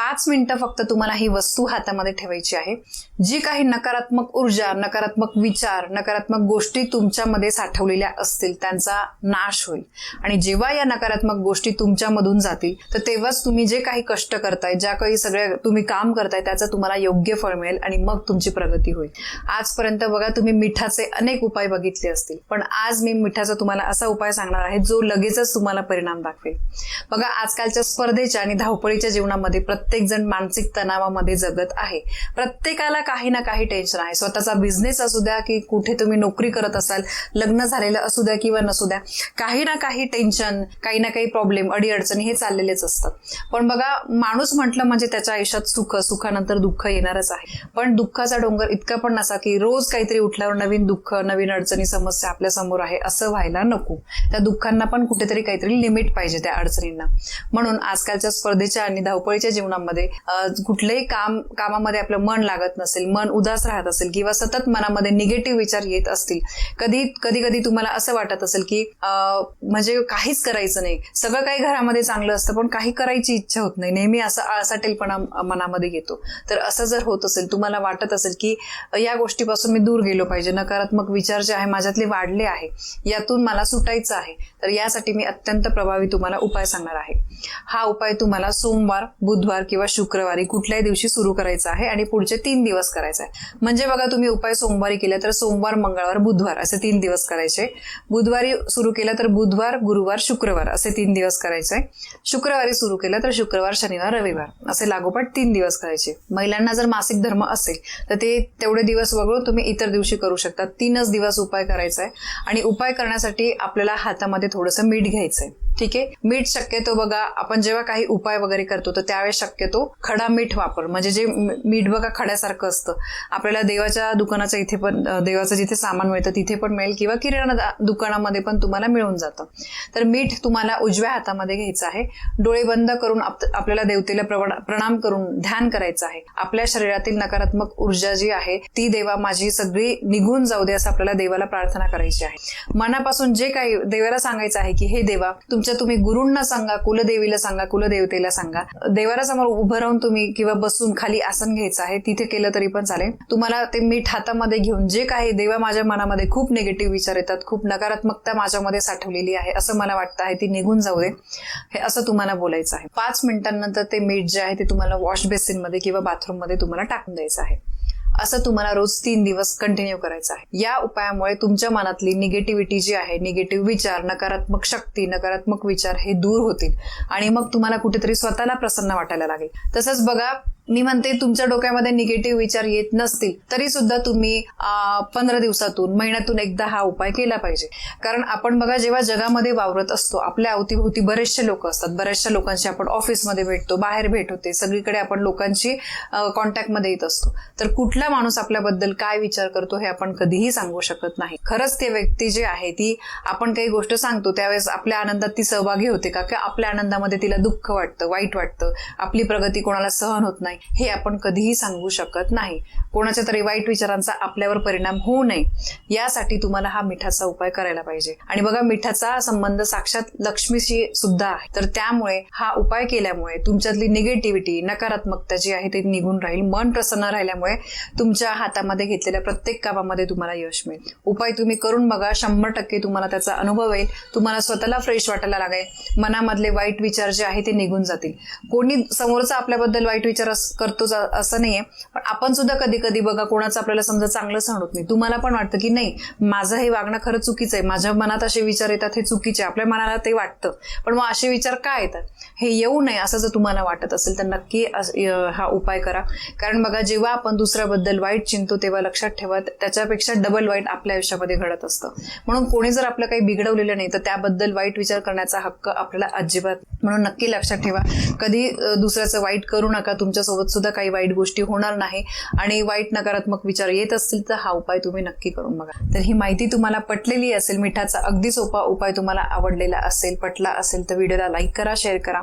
पाच मिनिटं फक्त तुम्हाला ही वस्तू हातामध्ये ठेवायची आहे. जी काही नकारात्मक ऊर्जा नकारात्मक विचार नकारात्मक गोष्टी तुमच्यामध्ये साठवलेल्या असतील त्यांचा नाश होईल. आणि जेव्हा या नकारात्मक गोष्टी तुमच्यामधून जातील तर तेव्हाच तुम्ही जे काही कष्ट करताय ज्या काही सगळ्या तुम्ही काम करताय त्याचं तुम्हाला योग्य फळ मिळेल आणि मग तुमची प्रगती होईल. आजपर्यंत बघा तुम्ही मिठाचे अनेक उपाय बघितले असतील. पण आज मी मिठाचा तुम्हाला असा उपाय सांगणार आहे जो लगेचच तुम्हाला परिणाम दाखवेल. बघा आजकालच्या स्पर्धेच्या आणि धावपळीच्या जीवनामध्ये प्रत्येक जण मानसिक तणावामध्ये जगत आहे. प्रत्येकाला काही ना काही टेन्शन आहे. स्वतःचा बिझनेस असू द्या की कुठे तुम्ही नोकरी करत असाल लग्न झालेलं असू द्या किंवा नसू द्या काही ना काही टेन्शन काही ना काही प्रॉब्लेम अडीअडचणी हे चाललेलेच असतात. पण बघा माणूस म्हटलं म्हणजे त्याच्या आयुष्यात सुख सुखानंतर दुःख येणारच आहे. पण दुःखाचा डोंगर इतका पण नसा की रोज काहीतरी उठल्यावर नवीन दुःख नवीन अडचणी समस्या आपल्यासमोर आहे असं व्हायला नको. त्या दुःखांना पण कुठेतरी काहीतरी लिमिट पाहिजे त्या अडचणींना. म्हणून आजकालच्या स्पर्धेच्या आणि धावपळीच्या जीवनामध्ये कुठलंही काम कामामध्ये आपलं मन लागत नसेल मन उदास राहत असेल किंवा सतत मनामध्ये निगेटिव्ह विचार येत असतील कधी कधी कधी तुम्हाला असं वाटत असेल की म्हणजे काहीच करायचं नाही. सगळं काही घरामध्ये चांगलं असतं पण काही करायची इच्छा होत नाही. नेहमी असं आळसाटेलपणा मनामध्ये येतो. तर असं जर होत असेल तुम्हाला वाटत असेल की या गोष्टीपासून मी दूर गेलो पाहिजे नकारात्मक विचार जे आहे माझ्यातले वाढले आहे यातून मला सुटायचं आहे तर यासाठी मी अत्यंत प्रभावी तुम्हाला उपाय सांगणार आहे. हा उपाय तुम्हाला सोमवार बुधवार किंवा शुक्रवारी कुठल्याही दिवशी सुरू करायचा आहे आणि पुढचे तीन दिवस करायचा आहे. म्हणजे बघा तुम्ही उपाय सोमवारी केला तर सोमवार मंगळवार बुधवार असे तीन दिवस करायचे. बुधवारी सुरू केला तर बुधवार गुरुवार शुक्रवार असे तीन दिवस करायचे. शुक्रवारी सुरू केलं तर शुक्रवार शनिवार रविवार असे लागोपाठ तीन दिवस करायचे. महिलांना जर मासिक धर्म असेल तर ते तेवढे दिवस वगळून तुम्ही इतर दिवशी करू शकता. तीनच दिवस उपाय करायचा आहे. आणि उपाय करण्यासाठी आपल्याला हातामध्ये थोडंसं मीठ घ्यायचं आहे ठीक आहे? मीठ शक्यतो बघा आपण जेव्हा काही उपाय वगैरे करतो तर त्यावेळेस शक्यतो खडा मीठ वापर. म्हणजे जे मीठ बघा खड्यासारखं असतं. आपल्याला देवाच्या दुकानाच्या इथे पण देवाचं जिथे सामान मिळतं तिथे पण मिळेल किंवा किराणा दुकानामध्ये पण तुम्हाला मिळून जातं. तर मीठ तुम्हाला उजव्या हातामध्ये घ्यायचं आहे. डोळे बंद करून आप- आपल्याला देवतेला प्रणाम करून ध्यान करायचं आहे. आपल्या शरीरातील नकारात्मक ऊर्जा जी आहे ती देवा माझी सगळी निघून जाऊ दे असं आपल्याला देवाला प्रार्थना करायची आहे. मनापासून जे काही देवाला सांगायचं आहे की हे देवा तुमच्या तुम्ही गुरुंना सांगा कुलदेवीला सांगा कुलदेवतेला सांगा. देवारासमोर उभं राहून तुम्ही किंवा बसून खाली आसन घ्यायचं आहे तिथे केलं तरी पण चालेल. तुम्हाला ते मीठ हातामध्ये घेऊन जे काही देवा माझ्या मनामध्ये खूप निगेटिव्ह विचार येतात खूप नकारात्मकता माझ्यामध्ये साठवलेली आहे असं मला वाटतं आहे ती निघून जाऊ दे. हे असं तुम्हाला बोलायचं आहे. पाच मिनिटांनंतर ते मीठ जे आहे ते तुम्हाला वॉश बेसिनमध्ये किंवा बाथरूममध्ये तुम्हाला टाकून द्यायचं आहे. असं तुम्हाला रोज तीन दिवस कंटिन्यू करायचं आहे. या उपायामुळे तुमच्या मनातली निगेटिव्हिटी जी आहे निगेटिव्ह विचार नकारात्मक शक्ती नकारात्मक विचार हे दूर होतील आणि मग तुम्हाला कुठेतरी स्वतःला प्रसन्न वाटायला लागेल. तसंच बघा मी म्हणते तुमच्या डोक्यामध्ये निगेटिव्ह विचार येत नसतील तरी सुद्धा तुम्ही पंधरा दिवसातून महिन्यातून एकदा हा उपाय केला पाहिजे. कारण आपण बघा जेव्हा जगामध्ये वावरत असतो आपल्या अवतीभोवती बरेचसे लोक असतात. बऱ्याचशा लोकांशी आपण ऑफिसमध्ये भेटतो बाहेर भेट होते. सगळीकडे आपण लोकांशी कॉन्टॅक्टमध्ये येत असतो. तर कुठला माणूस आपल्याबद्दल काय विचार करतो हे आपण कधीही सांगू शकत नाही. खरंच ते व्यक्ती जी आहे ती आपण काही गोष्ट सांगतो त्यावेळेस आपल्या आनंदात ती सहभागी होते का? किंवा आपल्या आनंदामध्ये तिला दुःख वाटतं वाईट वाटतं? आपली प्रगती कोणाला सहन होत नाही. हे आपण कधीही सांगू शकत नाही. कोणाच्या तरी वाईट विचारांचा आपल्यावर परिणाम होऊ नये. यासाठी तुम्हाला हा मिठाचा उपाय करायला पाहिजे. आणि बघा मिठाचा संबंध साक्षात लक्ष्मीशी सुद्धा आहे. तर त्यामुळे हा उपाय केल्यामुळे तुमच्यातली निगेटिव्हिटी नकारात्मकता जी आहे ते निघून राहील. मन प्रसन्न राहिल्यामुळे तुमच्या हातामध्ये घेतलेल्या प्रत्येक कामामध्ये तुम्हाला यश मिळेल. उपाय तुम्ही करून बघा शंभर टक्के तुम्हाला त्याचा अनुभव येईल. तुम्हाला स्वतःला फ्रेश वाटायला लागेल. मनामधले वाईट विचार जे आहे ते निघून जातील. कोणी समोरचा आपल्याबद्दल वाईट विचार अस- करतोच असं नाहीये. पण आपण सुद्धा कधी कधी बघा कोणाचं आपल्याला समजा चांगलं सांगत नाही. तुम्हाला पण वाटतं की नाही माझं हे वागणं खरं चुकीचं आहे. माझ्या मनात असे विचार येतात हे चुकीचे आपल्या मनाला ते वाटतं. पण मग असे विचार का येतात? हे येऊ नये असं जर तुम्हाला वाटत असेल तर नक्की अस- य- हा उपाय करा. कारण बघा जेव्हा आपण दुसऱ्याबद्दल वाईट चिंतो तेव्हा लक्षात ठेवा त्याच्यापेक्षा डबल वाईट आपल्या आयुष्यामध्ये घडत असतं. म्हणून कोणी जर आपलं काही बिघडवलेलं नाही तर त्याबद्दल वाईट विचार करण्याचा हक्क आपल्याला अजिबात म्हणून नक्की लक्षात ठेवा. कधी दुसऱ्याचं वाईट करू नका तुमच्यासोबत सुद्धा काही वाईट गोष्टी होणार नाही आणि वाईट नकारात्मक विचार येत असतील तर हा उपाय तुम्ही नक्की करून बघा. तर ही माहिती तुम्हाला पटलेली असेल मिठाचा अगदी सोपा उपाय तुम्हाला आवडलेला असेल पटला असेल तर व्हिडिओला लाईक करा शेअर करा.